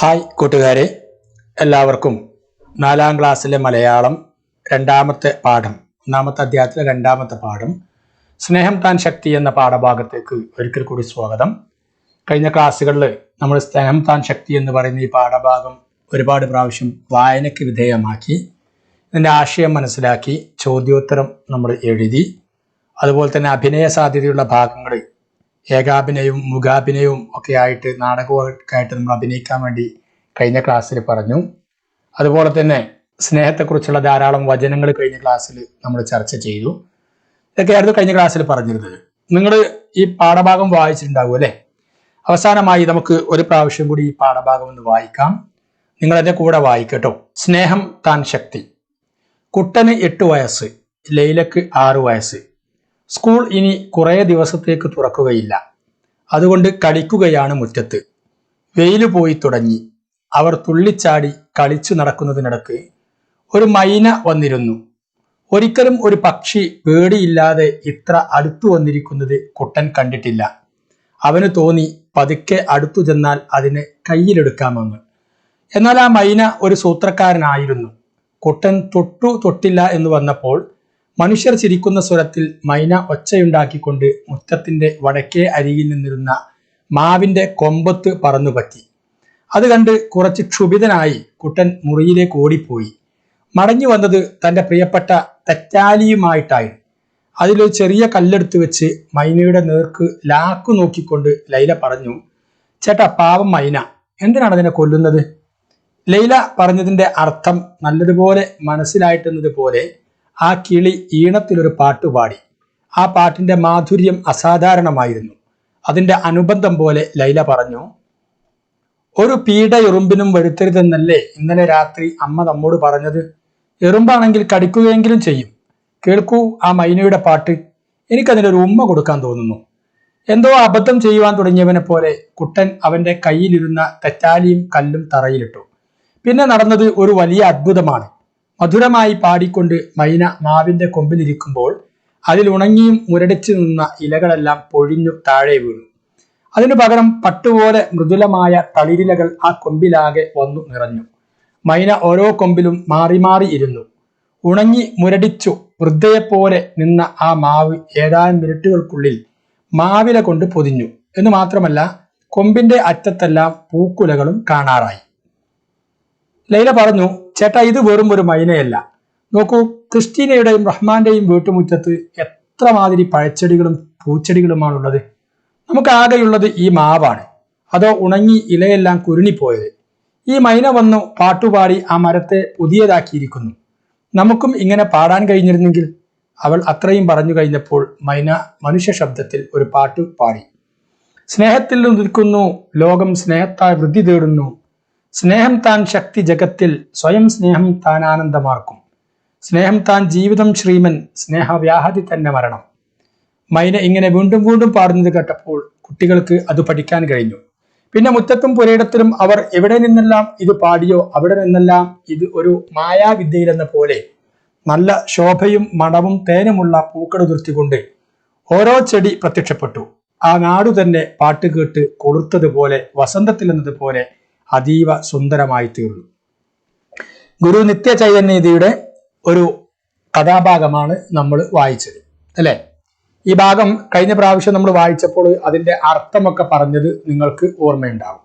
Hi കൂട്ടുകാരെ എല്ലാവർക്കും നാലാം ക്ലാസ്സിലെ മലയാളം രണ്ടാമത്തെ പാഠം ഒന്നാമത്തെ അധ്യായത്തിലെ രണ്ടാമത്തെ പാഠം സ്നേഹം താൻ ശക്തി എന്ന പാഠഭാഗത്തേക്ക് ഒരിക്കൽ കൂടി സ്വാഗതം. കഴിഞ്ഞ ക്ലാസ്സുകളിൽ നമ്മൾ സ്നേഹം താൻ ശക്തി എന്ന് പറയുന്ന ഈ പാഠഭാഗം ഒരുപാട് പ്രാവശ്യം വായനയ്ക്ക് വിധേയമാക്കി ഇതിന്റെ ആശയം മനസ്സിലാക്കി ചോദ്യോത്തരം നമ്മൾ എഴുതി അതുപോലെ തന്നെ അഭിനയ സാധ്യതയുള്ള ഭാഗങ്ങൾ ഏകാഭിനയവും മുഖാഭിനയവും ഒക്കെ ആയിട്ട് നാടകമൊക്കെ ആയിട്ട് നമ്മൾ അഭിനയിക്കാൻ വേണ്ടി കഴിഞ്ഞ ക്ലാസ്സിൽ പറഞ്ഞു. അതുപോലെ തന്നെ സ്നേഹത്തെക്കുറിച്ചുള്ള ധാരാളം വചനങ്ങൾ കഴിഞ്ഞ ക്ലാസ്സിൽ നമ്മൾ ചർച്ച ചെയ്തു. ഇതൊക്കെയായിരുന്നു കഴിഞ്ഞ ക്ലാസ്സിൽ പറഞ്ഞിരുന്നത്. നിങ്ങൾ ഈ പാഠഭാഗം വായിച്ചിട്ടുണ്ടാവും അല്ലേ? അവസാനമായി നമുക്ക് ഒരു പ്രാവശ്യം കൂടി ഈ പാഠഭാഗം ഒന്ന് വായിക്കാം. നിങ്ങൾ എന്റെ കൂടെ വായിക്കട്ടോ. സ്നേഹം താൻ ശക്തി. കുട്ടന് എട്ട് വയസ്സ് ലൈലക്ക് ആറ് വയസ്സ്. സ്കൂൾ ഇനി കുറേ ദിവസത്തേക്ക് തുറക്കുകയില്ല. അതുകൊണ്ട് കളിക്കുകയാണ് മുറ്റത്ത്. വെയിൽ പോയി തുടങ്ങി. അവർ തുള്ളിച്ചാടി കളിച്ചു നടക്കുന്നതിനിടക്ക് ഒരു മൈന വന്നിരുന്നു. ഒരിക്കലും ഒരു പക്ഷി പേടിയില്ലാതെ ഇത്ര അടുത്തു വന്നിരിക്കുന്നത് കുട്ടൻ കണ്ടിട്ടില്ല. അവന് തോന്നി പതുക്കെ അടുത്തു ചെന്നാൽ അതിനെ കയ്യിലെടുക്കാമെന്ന്. എന്നാൽ ആ മൈന ഒരു സൂത്രക്കാരനായിരുന്നു. കുട്ടൻ തൊട്ടു തൊട്ടില്ല എന്ന് വന്നപ്പോൾ മനുഷ്യർ ചിരിക്കുന്ന സ്വരത്തിൽ മൈന ഒച്ചയുണ്ടാക്കിക്കൊണ്ട് മുറ്റത്തിന്റെ വടക്കേ അരികിൽ നിന്നിരുന്ന മാവിന്റെ കൊമ്പത്ത് പറന്നുപറ്റി. അത് കണ്ട് കുറച്ച് ക്ഷുഭിതനായി കുട്ടൻ മുറിയിലേക്ക് ഓടിപ്പോയി. മടങ്ങി വന്നത് തന്റെ പ്രിയപ്പെട്ട തെറ്റാലിയുമായിട്ടായി. അതിലൊരു ചെറിയ കല്ലെടുത്ത് വെച്ച് മൈനയുടെ നേർക്ക് ലാക്കു നോക്കിക്കൊണ്ട് ലൈല പറഞ്ഞു ചേട്ടാ പാവം മൈന എന്തിനാണ് അതിനെ കൊല്ലുന്നത്? ലൈല പറഞ്ഞതിന്റെ അർത്ഥം നല്ലതുപോലെ മനസ്സിലായിട്ടുന്നത് പോലെ ആ കിളി ഈണത്തിലൊരു പാട്ട് പാടി. ആ പാട്ടിന്റെ മാധുര്യം അസാധാരണമായിരുന്നു. അതിന്റെ അനുബന്ധം പോലെ ലൈല പറഞ്ഞു ഒരു പീഡ എറുമ്പിനും വരുത്തരുതെന്നല്ലേ ഇന്നലെ രാത്രി അമ്മ നമ്മോട് പറഞ്ഞത്? എറുമ്പാണെങ്കിൽ കടിക്കുകയെങ്കിലും ചെയ്യും. കേൾക്കൂ ആ മൈനയുടെ പാട്ട്. എനിക്കതിനൊരു ഉമ്മ കൊടുക്കാൻ തോന്നുന്നു. എന്തോ അബദ്ധം ചെയ്യുവാൻ തുടങ്ങിയവനെ പോലെ കുട്ടൻ അവന്റെ കയ്യിലിരുന്ന തെറ്റാലിയും കല്ലും തറയിലിട്ടു. പിന്നെ നടന്നത് ഒരു വലിയ അത്ഭുതമാണ്. മധുരമായി പാടിക്കൊണ്ട് മൈന മാവിന്റെ കൊമ്പിലിരിക്കുമ്പോൾ അതിൽ ഉണങ്ങിയും മുരടിച്ചു നിന്ന ഇലകളെല്ലാം പൊഴിഞ്ഞു താഴെ വീണു. അതിനു പകരം പട്ടുപോലെ മൃദുലമായ തളിരിലകൾ ആ കൊമ്പിലാകെ വന്നു നിറഞ്ഞു. മൈന ഓരോ കൊമ്പിലും മാറി മാറി ഇരുന്നു. ഉണങ്ങി മുരടിച്ചു വൃദ്ധയെപ്പോലെ നിന്ന ആ മാവ് ഏതാനും മിനിറ്റുകൾക്കുള്ളിൽ മാവില കൊണ്ട് പൊതിഞ്ഞു. എന്ന് മാത്രമല്ല കൊമ്പിന്റെ അറ്റത്തെല്ലാം പൂക്കുലകളും കാണാറായി. ലൈല പറഞ്ഞു ചേട്ടാ ഇത് വെറും ഒരു മൈനയല്ല. നോക്കൂ ക്രിസ്റ്റീനയുടെയും റഹ്മാന്റെയും വീട്ടുമുറ്റത്ത് എത്രമാതിരി പഴച്ചെടികളും പൂച്ചെടികളുമാണുള്ളത്. നമുക്ക് ആകെയുള്ളത് ഈ മാവാണ്. അതോ ഉണങ്ങി ഇലയെല്ലാം കുരുണിപ്പോയത്. ഈ മൈന വന്നു പാട്ടുപാടി ആ മരത്തെ പുതിയതാക്കിയിരിക്കുന്നു. നമുക്കും ഇങ്ങനെ പാടാൻ കഴിഞ്ഞിരുന്നെങ്കിൽ അവൾ അത്രയും പറഞ്ഞു കഴിഞ്ഞപ്പോൾ മൈന മനുഷ്യ ശബ്ദത്തിൽ ഒരു പാട്ട് പാടി. സ്നേഹത്തിൽ നിൽക്കുന്നു ലോകം സ്നേഹത്താൽ വൃദ്ധി തേടുന്നു സ്നേഹം താൻ ശക്തി ജഗത്തിൽ സ്വയം സ്നേഹം താൻ ആനന്ദമാർക്കും. സ്നേഹം താൻ ജീവിതം ശ്രീമൻ സ്നേഹവ്യാഹതി തന്നെ മരണം. മൈന ഇങ്ങനെ വീണ്ടും വീണ്ടും പാടുന്നത് കേട്ടപ്പോൾ കുട്ടികൾക്ക് അത് പഠിക്കാൻ കഴിഞ്ഞു. പിന്നെ മുറ്റത്തും പുരയിടത്തിലും അവർ എവിടെ നിന്നെല്ലാം ഇത് പാടിയോ അവിടെ നിന്നെല്ലാം ഇത് ഒരു മായാവിദ്യയിലെന്ന പോലെ നല്ല ശോഭയും മണവും തേനുമുള്ള പൂക്കളുതിർത്തിക്കൊണ്ട് ഓരോ ചെടി പ്രത്യക്ഷപ്പെട്ടു. ആ നാടു തന്നെ പാട്ട് കേട്ട് കൊളുത്തതുപോലെ വസന്തത്തിൽ എന്നതുപോലെ അതീവ സുന്ദരമായി തീർന്നു ഗുരു നിത്യ ചൈതന്യതയുടെ ഒരു കഥാഭാഗമാണ് നമ്മൾ വായിച്ചത് അല്ലെ? ഈ ഭാഗം കഴിഞ്ഞ പ്രാവശ്യം നമ്മൾ വായിച്ചപ്പോൾ അതിന്റെ അർത്ഥമൊക്കെ പറഞ്ഞത് നിങ്ങൾക്ക് ഓർമ്മയുണ്ടാവും.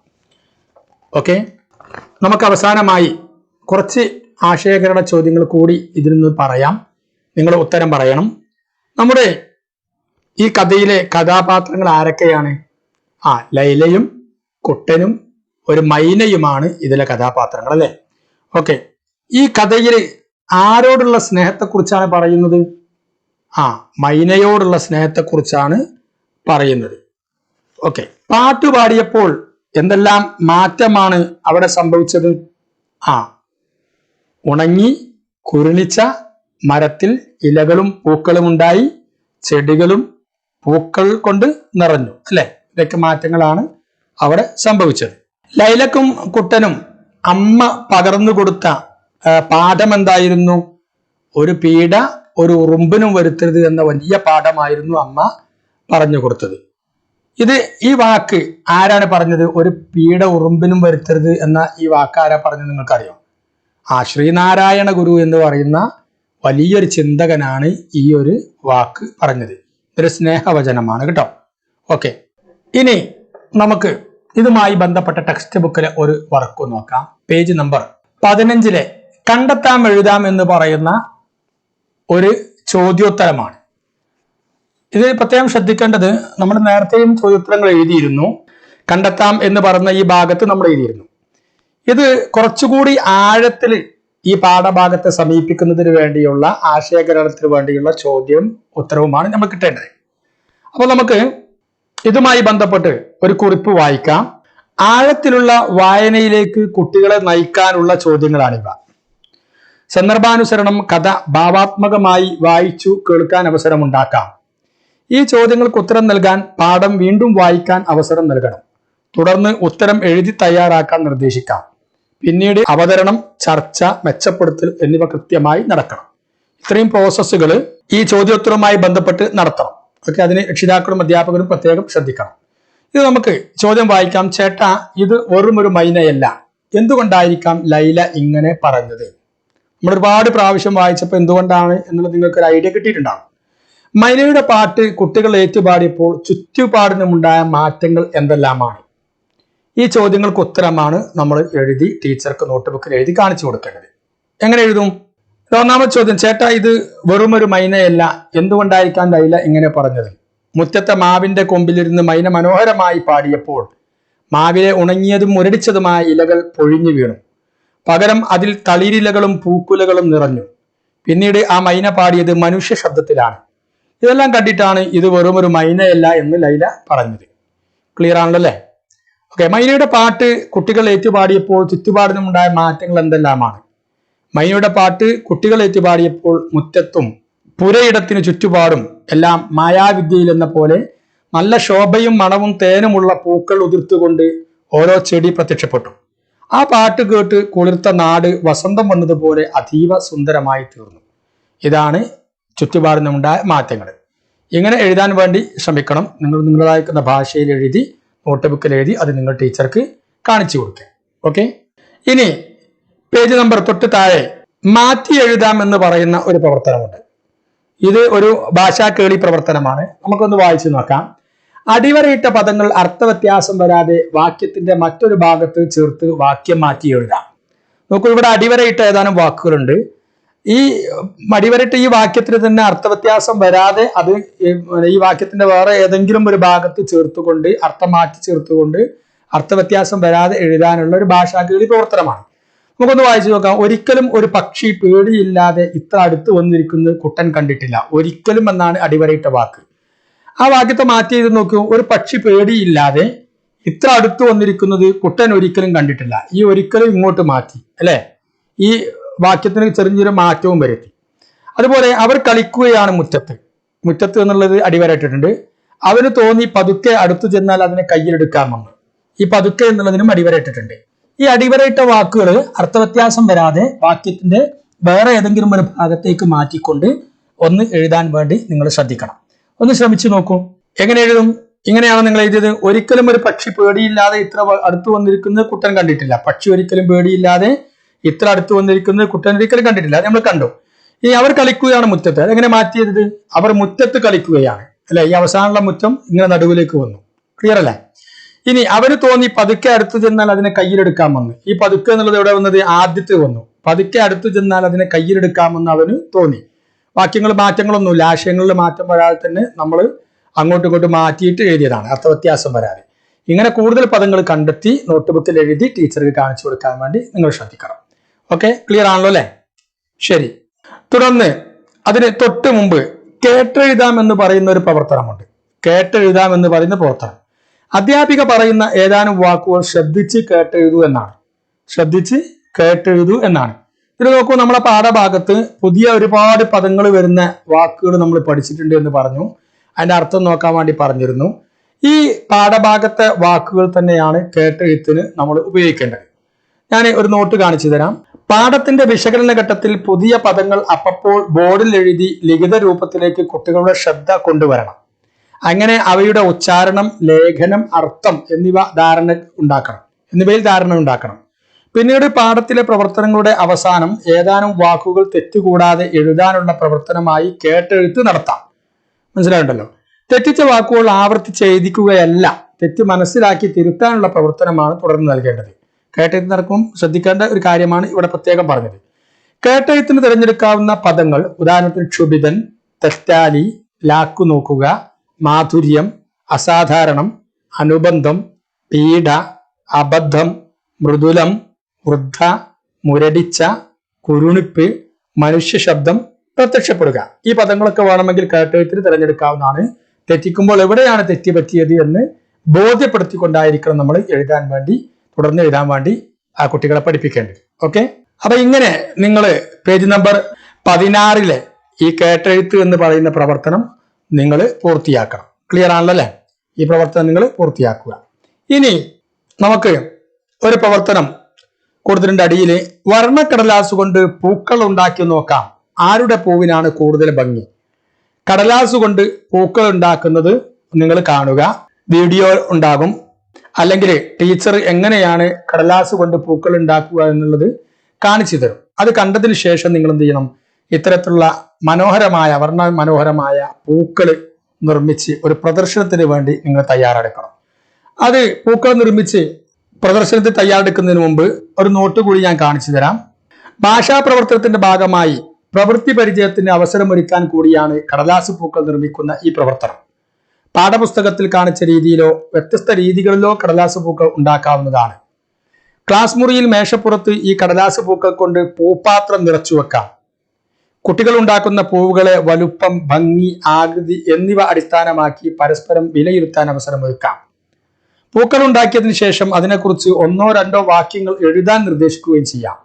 ഓക്കെ? നമുക്ക് അവസാനമായി കുറച്ച് ആശയകരണ ചോദ്യങ്ങൾ കൂടി ഇതിൽ നിന്ന് പറയാം. നിങ്ങൾ ഉത്തരം പറയണം. നമ്മുടെ ഈ കഥയിലെ കഥാപാത്രങ്ങൾ ആരൊക്കെയാണ്? ആ ലൈലയും കുട്ടനും ഒരു മൈനയുമാണ് ഇതിലെ കഥാപാത്രങ്ങൾ അല്ലെ? ഓക്കെ. ഈ കഥയിൽ ആരോടുള്ള സ്നേഹത്തെക്കുറിച്ചാണ് പറയുന്നത്? ആ മൈനയോടുള്ള സ്നേഹത്തെക്കുറിച്ചാണ് പറയുന്നത്. ഓക്കെ. പാട്ട് പാടിയപ്പോൾ എന്തെല്ലാം മാറ്റമാണ് അവിടെ സംഭവിച്ചത്? ആ ഉണങ്ങി കുരുണിച്ച മരത്തിൽ ഇലകളും പൂക്കളും ഉണ്ടായി ചെടികളും പൂക്കൾ കൊണ്ട് നിറഞ്ഞു അല്ലെ? ഇതൊക്കെ മാറ്റങ്ങളാണ് അവിടെ സംഭവിച്ചത്. ലൈലക്കും കുട്ടനും അമ്മ പകർന്നു കൊടുത്ത പാഠം എന്തായിരുന്നു? ഒരു പീഡ ഒരു ഉറുമ്പിനും വരുത്തരുത് എന്ന വലിയ പാഠമായിരുന്നു അമ്മ പറഞ്ഞു കൊടുത്തത്. ഇത് ഈ വാക്ക് ആരാണ് പറഞ്ഞത്? ഒരു പീഡ ഉറുമ്പിനും വരുത്തരുത് എന്ന ഈ വാക്ക് ആരാ പറഞ്ഞത് നിങ്ങൾക്കറിയാം? ആ ശ്രീനാരായണ ഗുരു എന്ന് പറയുന്ന വലിയൊരു ചിന്തകനാണ് ഈ ഒരു വാക്ക് പറഞ്ഞത്. ഇതൊരു സ്നേഹവചനമാണ് കേട്ടോ. ഓക്കെ. ഇനി നമുക്ക് ഇതുമായി ബന്ധപ്പെട്ട ടെക്സ്റ്റ് ബുക്കിലെ ഒരു വർക്ക് നോക്കാം. പേജ് നമ്പർ പതിനഞ്ചിലെ കണ്ടെത്താം എഴുതാം എന്ന് പറയുന്ന ഒരു ചോദ്യോത്തരമാണ്. ഇത് പ്രത്യേകം ശ്രദ്ധിക്കേണ്ടത് നമ്മൾ നേരത്തെയും ചോദ്യോത്തരങ്ങൾ എഴുതിയിരുന്നു. കണ്ടെത്താം എന്ന് പറഞ്ഞ ഈ ഭാഗത്ത് നമ്മൾ എഴുതിയിരുന്നു. ഇത് കുറച്ചുകൂടി ആഴത്തിൽ ഈ പാഠഭാഗത്തെ സമീപിക്കുന്നതിന് വേണ്ടിയുള്ള ആശയഗ്രഹണത്തിന് വേണ്ടിയുള്ള ചോദ്യം ഉത്തരവുമാണ് നമുക്ക് കിട്ടേണ്ടത്. അപ്പോൾ നമുക്ക് ഇതുമായി ബന്ധപ്പെട്ട് ഒരു കുറിപ്പ് വായിക്കാം. ആഴത്തിലുള്ള വായനയിലേക്ക് കുട്ടികളെ നയിക്കാനുള്ള ചോദ്യങ്ങളാണിവ. സന്ദർഭാനുസരണം കഥ ഭാവാത്മകമായി വായിച്ചു കേൾക്കാൻ അവസരമുണ്ടാക്കാം. ഈ ചോദ്യങ്ങൾക്ക് ഉത്തരം നൽകാൻ പാഠം വീണ്ടും വായിക്കാൻ അവസരം നൽകണം. തുടർന്ന് ഉത്തരം എഴുതി തയ്യാറാക്കാൻ നിർദ്ദേശിക്കാം. പിന്നീട് അവതരണം ചർച്ച മെച്ചപ്പെടുത്തൽ എന്നിവ കൃത്യമായി നടക്കണം. ഇത്രയും പ്രോസസ്സുകൾ ഈ ചോദ്യോത്തരവുമായി ബന്ധപ്പെട്ട് നടത്തണം. ഓക്കെ അതിന് രക്ഷിതാക്കളും അധ്യാപകരും പ്രത്യേകം ശ്രദ്ധിക്കണം. ഇത് നമുക്ക് ചോദ്യം വായിക്കാം. ചേട്ടാ ഇത് വെറും ഒരു മൈനയല്ല. എന്തുകൊണ്ടായിരിക്കാം ലൈല ഇങ്ങനെ പറഞ്ഞത്? നമ്മൾ ഒരുപാട് പ്രാവശ്യം വായിച്ചപ്പോൾ എന്തുകൊണ്ടാണ് എന്നുള്ളത് നിങ്ങൾക്ക് ഒരു ഐഡിയ കിട്ടിയിട്ടുണ്ടാവും. മൈനയുടെ പാട്ട് കുട്ടികൾ ഏറ്റുപാടിയപ്പോൾ ചുറ്റുപാടിനുമുണ്ടായ മാറ്റങ്ങൾ എന്തെല്ലാമാണ്? ഈ ചോദ്യങ്ങൾക്ക് ഉത്തരമാണ് നമ്മൾ എഴുതി ടീച്ചർക്ക് നോട്ട് ബുക്കിൽ എഴുതി കാണിച്ചു കൊടുക്കേണ്ടത്. എങ്ങനെ എഴുതും? ഒന്നാമത്തെ ചോദ്യം ചേട്ടാ ഇത് വെറും ഒരു മൈനയല്ല. എന്തുകൊണ്ടായിരിക്കാൻ ലൈല ഇങ്ങനെ പറഞ്ഞത്? മുറ്റത്തെ മാവിന്റെ കൊമ്പിലിരുന്ന് മൈന മനോഹരമായി പാടിയപ്പോൾ മാവിലെ ഉണങ്ങിയതും മുരടിച്ചതുമായ ഇലകൾ പൊഴിഞ്ഞു വീണു. പകരം അതിൽ തളിരിലകളും പൂക്കുലകളും നിറഞ്ഞു. പിന്നീട് ആ മൈന പാടിയത് മനുഷ്യ ശബ്ദത്തിലാണ്. ഇതെല്ലാം കണ്ടിട്ടാണ് ഇത് വെറും ഒരു മൈനയല്ല എന്ന് ലൈല പറഞ്ഞത്. ക്ലിയർ ആണല്ലോ അല്ലേ? ഓക്കെ മൈനയുടെ പാട്ട് കുട്ടികൾ ഏറ്റുപാടിയപ്പോൾ ചുറ്റുപാടിനുമുണ്ടായ മാറ്റങ്ങൾ എന്തെല്ലാമാണ്? മൈനയുടെ പാട്ട് കുട്ടികൾ ഏറ്റുപാടിയപ്പോൾ മുറ്റത്തും പുരയിടത്തിനു ചുറ്റുപാടും എല്ലാം മായാവിദ്യയിൽ എന്ന പോലെ നല്ല ശോഭയും മണവും തേനുമുള്ള പൂക്കൾ ഉതിർത്തുകൊണ്ട് ഓരോ ചെടി പ്രത്യക്ഷപ്പെട്ടു. ആ പാട്ട് കേട്ട് കുളിർത്ത നാട് വസന്തം വന്നതുപോലെ അതീവ സുന്ദരമായി തീർന്നു. ഇതാണ് ചുറ്റുപാടിനുണ്ടായ മാറ്റങ്ങൾ. ഇങ്ങനെ എഴുതാൻ വേണ്ടി ശ്രമിക്കണം. നിങ്ങൾ നിങ്ങളായിരിക്കുന്ന ഭാഷയിൽ എഴുതി നോട്ട് ബുക്കിൽ എഴുതി അത് നിങ്ങൾ ടീച്ചർക്ക് കാണിച്ചു കൊടുക്കുക. ഓക്കെ ഇനി പേജ് നമ്പർ തൊട്ട് താഴെ മാറ്റി എഴുതാം എന്ന് പറയുന്ന ഒരു പ്രവർത്തനമുണ്ട്. ഇത് ഒരു ഭാഷാ കേളി പ്രവർത്തനമാണ്. നമുക്കൊന്ന് വായിച്ചു നോക്കാം. അടിവരയിട്ട പദങ്ങൾ അർത്ഥവ്യത്യാസം വരാതെ വാക്യത്തിന്റെ മറ്റൊരു ഭാഗത്ത് ചേർത്ത് വാക്യം മാറ്റി എഴുതാം. നോക്കൂ ഇവിടെ അടിവരയിട്ട ഏതാനും വാക്കുകളുണ്ട്. ഈ അടിവരയിട്ട ഈ വാക്യത്തിന് തന്നെ അർത്ഥവ്യത്യാസം വരാതെ അത് ഈ വാക്യത്തിന്റെ വേറെ ഏതെങ്കിലും ഒരു ഭാഗത്ത് ചേർത്തുകൊണ്ട് അർത്ഥം മാറ്റി ചേർത്തുകൊണ്ട് അർത്ഥവ്യത്യാസം വരാതെ എഴുതാനുള്ള ഒരു ഭാഷാകേളി പ്രവർത്തനമാണ്. നമുക്കൊന്ന് വായിച്ചു നോക്കാം. ഒരിക്കലും ഒരു പക്ഷി പേടിയില്ലാതെ ഇത്ര അടുത്ത് വന്നിരിക്കുന്നത് കുട്ടൻ കണ്ടിട്ടില്ല. ഒരിക്കലും എന്നാണ് അടിവരയിട്ട വാക്ക്. ആ വാക്യത്തെ മാറ്റി ചെയ്ത് നോക്കൂ. ഒരു പക്ഷി പേടിയില്ലാതെ ഇത്ര അടുത്ത് വന്നിരിക്കുന്നത് കുട്ടൻ ഒരിക്കലും കണ്ടിട്ടില്ല. ഈ ഒരിക്കലും ഇങ്ങോട്ട് മാറ്റി അല്ലേ? ഈ വാക്യത്തിന് ചെറിയൊരു മാറ്റവും വരുത്തി. അതുപോലെ അവർ കളിക്കുകയാണ് മുറ്റത്ത്. മുറ്റത്ത് എന്നുള്ളത് അടിവരയിട്ടിട്ടുണ്ട്. അവന് തോന്നി പതുക്കെ അടുത്തു ചെന്നാൽ അതിനെ കയ്യിലെടുക്കാമെന്ന് ഈ പതുക്കെ എന്നുള്ളതിനും അടിവരയിട്ടിട്ടുണ്ട്. ഈ അടിവരയിട്ട വാക്കുകൾ അർത്ഥവ്യത്യാസം വരാതെ വാക്യത്തിന്റെ വേറെ ഏതെങ്കിലും ഒരു ഭാഗത്തേക്ക് മാറ്റിക്കൊണ്ട് ഒന്ന് എഴുതാൻ വേണ്ടി നിങ്ങൾ ശ്രദ്ധിക്കണം. ഒന്ന് ശ്രമിച്ചു നോക്കൂ. എങ്ങനെ എഴുതും? ഇങ്ങനെയാണ് നിങ്ങൾ എഴുതിയത്. ഒരിക്കലും ഒരു പക്ഷി പേടിയില്ലാതെ ഇത്ര അടുത്ത് വന്നിരിക്കുന്നത് കുട്ടൻ കണ്ടിട്ടില്ല. പക്ഷി ഒരിക്കലും പേടിയില്ലാതെ ഇത്ര അടുത്ത് വന്നിരിക്കുന്നത് കുട്ടൻ ഒരിക്കലും കണ്ടിട്ടില്ല. നമ്മൾ കണ്ടു. ഇനി അവർ കളിക്കുകയാണ് മുറ്റത്ത്. അതെങ്ങനെ മാറ്റിയത്? അവർ മുറ്റത്ത് കളിക്കുകയാണ്. അല്ലെ? ഈ അവസാനമുള്ള മുറ്റം ഇങ്ങനെ നടുവിലേക്ക് വന്നു. ക്ലിയർ അല്ലേ? ഇനി അവന് തോന്നി പതുക്കെ അടുത്ത് ചെന്നാൽ അതിനെ കയ്യിലെടുക്കാൻ വന്നു. ഈ പതുക്കെ എന്നുള്ളത് എവിടെ വന്നത്? ആദ്യത്തെ വന്നു. പതുക്കെ അടുത്ത് ചെന്നാൽ അതിനെ കയ്യിലെടുക്കാമെന്ന് അവന് തോന്നി. വാക്യങ്ങൾ മാറ്റങ്ങളൊന്നുമില്ല. ആശയങ്ങളിൽ മാറ്റം വരാതെ തന്നെ നമ്മൾ അങ്ങോട്ടും ഇങ്ങോട്ടും മാറ്റിയിട്ട് എഴുതിയതാണ്. അർത്ഥവ്യത്യാസം വരാതെ. ഇങ്ങനെ കൂടുതൽ പദങ്ങൾ കണ്ടെത്തി നോട്ട്ബുക്കിൽ എഴുതി ടീച്ചർക്ക് കാണിച്ചു കൊടുക്കാൻ വേണ്ടി നിങ്ങൾ ശ്രദ്ധിക്കണം. ഓക്കെ? ക്ലിയർ ആണല്ലോ അല്ലേ? ശരി. തുടർന്ന് അതിന് തൊട്ട് മുമ്പ് കേട്ടെഴുതാം എന്ന് പറയുന്ന ഒരു പ്രവർത്തനമുണ്ട്. കേട്ടെഴുതാം എന്ന് പറയുന്ന പ്രവർത്തനം. അധ്യാപിക പറയുന്ന ഏതാനും വാക്കുകൾ ശ്രദ്ധിച്ച് കേട്ടെഴുതു എന്നാണ്. ശ്രദ്ധിച്ച് കേട്ടെഴുതു എന്നാണ്. ഇത് നോക്കൂ നമ്മളെ പാഠഭാഗത്ത് പുതിയ ഒരുപാട് പദങ്ങൾ വരുന്ന വാക്കുകൾ നമ്മൾ പഠിച്ചിട്ടുണ്ട് എന്ന് പറഞ്ഞു. അതിന്റെ അർത്ഥം നോക്കാൻ വേണ്ടി പറഞ്ഞിരുന്നു. ഈ പാഠഭാഗത്തെ വാക്കുകൾ തന്നെയാണ് കേട്ടെഴുത്തിന് നമ്മൾ ഉപയോഗിക്കേണ്ടത്. ഞാൻ ഒരു നോട്ട് കാണിച്ചു തരാം. പാഠത്തിന്റെ വിശകലന ഘട്ടത്തിൽ പുതിയ പദങ്ങൾ അപ്പപ്പോൾ ബോർഡിൽ എഴുതി ലിഖിത രൂപത്തിലേക്ക് കുട്ടികളുടെ ശ്രദ്ധ കൊണ്ടുവരണം. അങ്ങനെ അവയുടെ ഉച്ചാരണം ലേഖനം അർത്ഥം എന്നിവ ധാരണ ഉണ്ടാക്കണം. എന്നിവയിൽ ധാരണ ഉണ്ടാക്കണം. പിന്നീട് പാഠത്തിലെ പ്രവർത്തനങ്ങളുടെ അവസാനം ഏതാനും വാക്കുകൾ തെറ്റുകൂടാതെ എഴുതാനുള്ള പ്രവർത്തനമായി കേട്ടെഴുത്ത് നടത്താം. മനസ്സിലായിട്ടുണ്ടല്ലോ? തെറ്റിച്ച വാക്കുകൾ ആവർത്തിച്ച് എഴുതിക്കുകയല്ല തെറ്റ് മനസ്സിലാക്കി തിരുത്താനുള്ള പ്രവർത്തനമാണ് തുടർന്ന് നൽകേണ്ടത്. കേട്ടെഴുത്ത് നടക്കും. ശ്രദ്ധിക്കേണ്ട ഒരു കാര്യമാണ് ഇവിടെ പ്രത്യേകം പറഞ്ഞത്. കേട്ടെഴുത്തിന് തിരഞ്ഞെടുക്കാവുന്ന പദങ്ങൾ ഉദാഹരണത്തിന് ക്ഷുഭിതൻ തെറ്റാലി ലാക്കു നോക്കുക മാധുര്യം അസാധാരണം അനുബന്ധം പീഡ അബദ്ധം മൃദുലം വൃദ്ധ മുരടിച്ച കുരുണിപ്പ് മനുഷ്യ ശബ്ദം പ്രത്യക്ഷപ്പെടുക. ഈ പദങ്ങളൊക്കെ വേണമെങ്കിൽ കേട്ടെഴുത്തിന് തിരഞ്ഞെടുക്കാവുന്നതാണ്. തെറ്റിക്കുമ്പോൾ എവിടെയാണ് തെറ്റി പറ്റിയത് എന്ന് ബോധ്യപ്പെടുത്തിക്കൊണ്ടായിരിക്കണം നമ്മൾ എഴുതാൻ വേണ്ടി തുടർന്ന് എഴുതാൻ വേണ്ടി ആ കുട്ടികളെ പഠിപ്പിക്കേണ്ടത്. ഓക്കെ അപ്പൊ ഇങ്ങനെ നിങ്ങൾ പേജ് നമ്പർ പതിനാറിലെ ഈ കേട്ടെഴുത്ത് എന്ന് പറയുന്ന പ്രവർത്തനം നിങ്ങൾ പൂർത്തിയാക്കണം. ക്ലിയർ ആണല്ലോ അല്ലേ? ഈ പ്രവർത്തനം നിങ്ങൾ പൂർത്തിയാക്കുക. ഇനി നമുക്ക് ഒരു പ്രവർത്തനം കൊടുത്തിട്ടുണ്ട് അടിയിൽ. വർണക്കടലാസ് കൊണ്ട് പൂക്കൾ ഉണ്ടാക്കി നോക്കാം. ആരുടെ പൂവിനാണ് കൂടുതൽ ഭംഗി? കടലാസ് കൊണ്ട് പൂക്കൾ ഉണ്ടാക്കുന്നത് നിങ്ങൾ കാണുക. വീഡിയോ ഉണ്ടാകും. അല്ലെങ്കിൽ ടീച്ചർ എങ്ങനെയാണ് കടലാസ് കൊണ്ട് പൂക്കൾ ഉണ്ടാക്കുക എന്നുള്ളത് കാണിച്ചു തരും. അത് കണ്ടതിന് ശേഷം നിങ്ങൾ എന്ത് ചെയ്യണം? ഇത്തരത്തിലുള്ള മനോഹരമായ വർണ മനോഹരമായ പൂക്കൾ നിർമ്മിച്ച് ഒരു പ്രദർശനത്തിന് വേണ്ടി നിങ്ങൾ തയ്യാറെടുക്കണം. അത് പൂക്കൾ നിർമ്മിച്ച് പ്രദർശനത്തിൽ തയ്യാറെടുക്കുന്നതിന് മുമ്പ് ഒരു നോട്ട് കൂടി ഞാൻ കാണിച്ചു തരാം. ഭാഷാ പ്രവർത്തനത്തിന്റെ ഭാഗമായി പ്രവൃത്തി പരിചയത്തിന് അവസരമൊരുക്കാൻ കൂടിയാണ് കടലാസ് പൂക്കൾ നിർമ്മിക്കുന്ന ഈ പ്രവർത്തനം. പാഠപുസ്തകത്തിൽ കാണിച്ച രീതിയിലോ വ്യത്യസ്ത രീതികളിലോ കടലാസ് പൂക്കൾ ഉണ്ടാക്കാവുന്നതാണ്. ക്ലാസ് മുറിയിൽ മേശപ്പുറത്ത് ഈ കടലാസ് പൂക്കൾ കൊണ്ട് പൂപ്പാത്രം നിറച്ചു വെക്കാം കുട്ടികൾ ഉണ്ടാക്കുന്ന പൂവുകളെ വലുപ്പം ഭംഗി ആകൃതി എന്നിവ അടിസ്ഥാനമാക്കി പരസ്പരം വിലയിരുത്താൻ അവസരമൊരുക്കാം പൂക്കൾ ഉണ്ടാക്കിയതിന് ശേഷം അതിനെക്കുറിച്ച് ഒന്നോ രണ്ടോ വാക്യങ്ങൾ എഴുതാൻ നിർദ്ദേശിക്കുകയും ചെയ്യാം.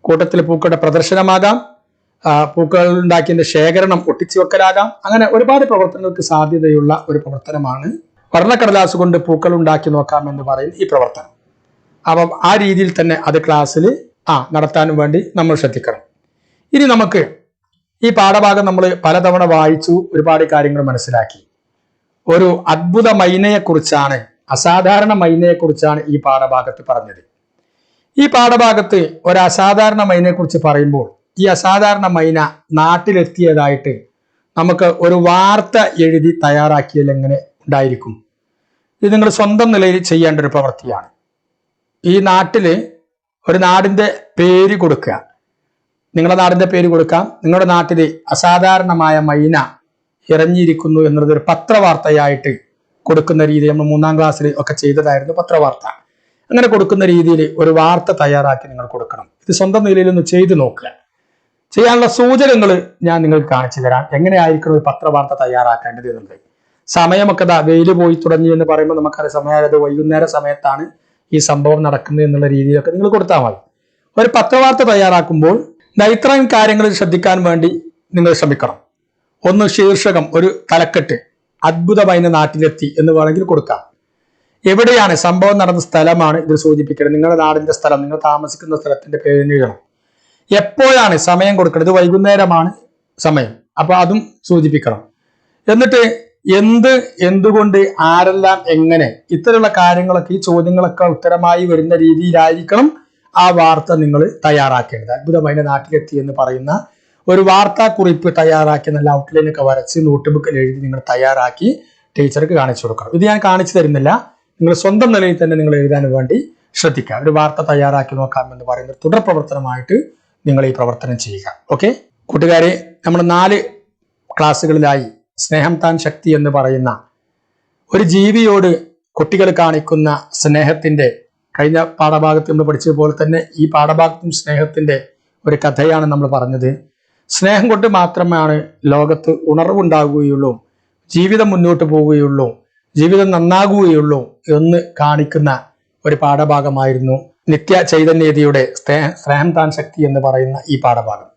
കൂട്ടത്തിൽ പൂക്കളുടെ പ്രദർശനമാകാം. പൂക്കൾ ഉണ്ടാക്കിയതിന്റെ ശേഖരണം ഒട്ടിച്ചു വെക്കലാകാം അങ്ങനെ ഒരുപാട് പ്രവർത്തനങ്ങൾക്ക് സാധ്യതയുള്ള ഒരു പ്രവർത്തനമാണ് വർണക്കടലാസ് കൊണ്ട് പൂക്കൾ ഉണ്ടാക്കി നോക്കാം എന്ന് പറയുന്ന ഈ പ്രവർത്തനം. അപ്പം ആ രീതിയിൽ തന്നെ അത് ക്ലാസ്സിൽ ആ നടത്താനും വേണ്ടി നമ്മൾ ശ്രദ്ധിക്കണം. ഇനി നമുക്ക് ഈ പാഠഭാഗം നമ്മൾ പലതവണ വായിച്ചു ഒരുപാട് കാര്യങ്ങൾ മനസ്സിലാക്കി. ഒരു അദ്ഭുത മൈനയെക്കുറിച്ചാണ് അസാധാരണ മൈനയെക്കുറിച്ചാണ് ഈ പാഠഭാഗത്ത് പറഞ്ഞത്. ഈ പാഠഭാഗത്ത് ഒരു അസാധാരണ മൈനയെക്കുറിച്ച് പറയുമ്പോൾ ഈ അസാധാരണ മൈന നാട്ടിലെത്തിയതായിട്ട് നമുക്ക് ഒരു വാർത്ത എഴുതി തയ്യാറാക്കിയാൽ എങ്ങനെ ഉണ്ടായിരിക്കും? ഇത് നിങ്ങൾ സ്വന്തം നിലയിൽ ചെയ്യേണ്ട ഒരു പ്രവൃത്തിയാണ്. ഈ നാട്ടിൽ ഒരു നാടിന്റെ പേര് കൊടുക്കുക. നിങ്ങളുടെ നാടിന്റെ പേര് കൊടുക്കാം. നിങ്ങളുടെ നാട്ടിൽ അസാധാരണമായ മൈന ഇറങ്ങിയിരിക്കുന്നു എന്നുള്ളത് ഒരു പത്രവാർത്തയായിട്ട് കൊടുക്കുന്ന രീതി നമ്മൾ മൂന്നാം ക്ലാസ്സിൽ ഒക്കെ ചെയ്തതായിരുന്നു പത്രവാർത്ത. അങ്ങനെ കൊടുക്കുന്ന രീതിയിൽ ഒരു വാർത്ത തയ്യാറാക്കി നിങ്ങൾ കൊടുക്കണം. ഇത് സ്വന്തം നിലയിൽ ഒന്ന് ചെയ്തു നോക്കുക. ചെയ്യാനുള്ള സൂചനകൾ ഞാൻ നിങ്ങൾക്ക് കാണിച്ചു തരാം. എങ്ങനെയായിരിക്കണം ഒരു പത്രവാർത്ത തയ്യാറാക്കേണ്ടത് എന്നുള്ളത്. സമയമൊക്കെ ദാ വെയിൽ പോയി തുടങ്ങി എന്ന് പറയുമ്പോൾ നമുക്കറിയാം സമയം വൈകുന്നേര സമയത്താണ് ഈ സംഭവം നടക്കുന്നത് എന്നുള്ള രീതിയിലൊക്കെ നിങ്ങൾ കൊടുത്താൽ മതി. ഒരു പത്രവാർത്ത തയ്യാറാക്കുമ്പോൾ ഇത്രയും കാര്യങ്ങൾ ശ്രദ്ധിക്കാൻ വേണ്ടി നിങ്ങൾ ശ്രമിക്കണം. ഒന്ന് ശീർഷകം ഒരു തലക്കെട്ട്. അത്ഭുതമായി നാട്ടിലെത്തി എന്ന് വേണമെങ്കിൽ കൊടുക്കാം. എവിടെയാണ് സംഭവം നടന്ന സ്ഥലമാണ് ഇത് സൂചിപ്പിക്കുന്നത്? നിങ്ങളുടെ നാടിന്റെ സ്ഥലം നിങ്ങൾ താമസിക്കുന്ന സ്ഥലത്തിന്റെ പേര് എഴുതണം. എപ്പോഴാണ് സമയം കൊടുക്കുന്നത് ഇത് വൈകുന്നേരമാണ് സമയം. അപ്പൊ അതും സൂചിപ്പിക്കണം. എന്നിട്ട് എന്ത് എന്തുകൊണ്ട് ആരെല്ലാം എങ്ങനെ? ഇത്തരമുള്ള കാര്യങ്ങളൊക്കെ ഈ ചോദ്യങ്ങളൊക്കെ ഉത്തരമായി വരുന്ന രീതിയിലായിരിക്കണം ആ വാർത്ത നിങ്ങൾ തയ്യാറാക്കേണ്ടത്. അത്ഭുതമായി നാട്ടിലെത്തി എന്ന് പറയുന്ന ഒരു വാർത്താ കുറിപ്പ് തയ്യാറാക്കി നല്ല ഔട്ട്ലൈൻ ഒക്കെ വരച്ച് നോട്ട് ബുക്കിൽ എഴുതി നിങ്ങൾ തയ്യാറാക്കി ടീച്ചർക്ക് കാണിച്ചു കൊടുക്കണം. ഇത് ഞാൻ കാണിച്ചു തരുന്നില്ല. നിങ്ങൾ സ്വന്തം നിലയിൽ തന്നെ നിങ്ങൾ എഴുതാൻ വേണ്ടി ശ്രദ്ധിക്കുക. ഒരു വാർത്ത തയ്യാറാക്കി നോക്കാം എന്ന് പറയുന്ന തുടർ പ്രവർത്തനമായിട്ട് നിങ്ങൾ ഈ പ്രവർത്തനം ചെയ്യുക. ഓക്കെ കൂട്ടുകാരെ നമ്മൾ നാല് ക്ലാസ്സുകളിലായി സ്നേഹം താൻ ശക്തി എന്ന് പറയുന്ന ഒരു ജീവിയോട് കുട്ടികൾ കാണിക്കുന്ന സ്നേഹത്തിന്റെ കഴിഞ്ഞ പാഠഭാഗത്ത് നമ്മൾ പഠിച്ചതുപോലെ തന്നെ ഈ പാഠഭാഗത്തും സ്നേഹത്തിന്റെ ഒരു കഥയാണ് നമ്മൾ പറഞ്ഞത്. സ്നേഹം കൊണ്ട് മാത്രമാണ് ലോകത്ത് ഉണർവുണ്ടാകുകയുള്ളൂ ജീവിതം മുന്നോട്ട് പോവുകയുള്ളൂ ജീവിതം നന്നാകുകയുള്ളൂ എന്ന് കാണിക്കുന്ന ഒരു പാഠഭാഗമായിരുന്നു നിത്യ ചൈതന്യതയുടെ സ്നേഹ- സ്നേഹം താൻ ശക്തി എന്ന് പറയുന്ന ഈ പാഠഭാഗം.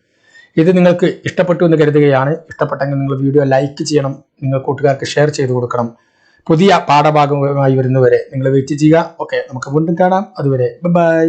ഇത് നിങ്ങൾക്ക് ഇഷ്ടപ്പെട്ടു എന്ന് കരുതുകയാണ്. ഇഷ്ടപ്പെട്ടെങ്കിൽ നിങ്ങൾ വീഡിയോ ലൈക്ക് ചെയ്യണം. നിങ്ങൾ കൂട്ടുകാർക്ക് ഷെയർ ചെയ്ത് കൊടുക്കണം. പുതിയ പാഠഭാഗവുമായി വരുന്നവരെ നിങ്ങൾ വെയിറ്റ് ചെയ്യുക. ഓക്കെ നമുക്ക് വീണ്ടും കാണാം. അതുവരെ ബൈ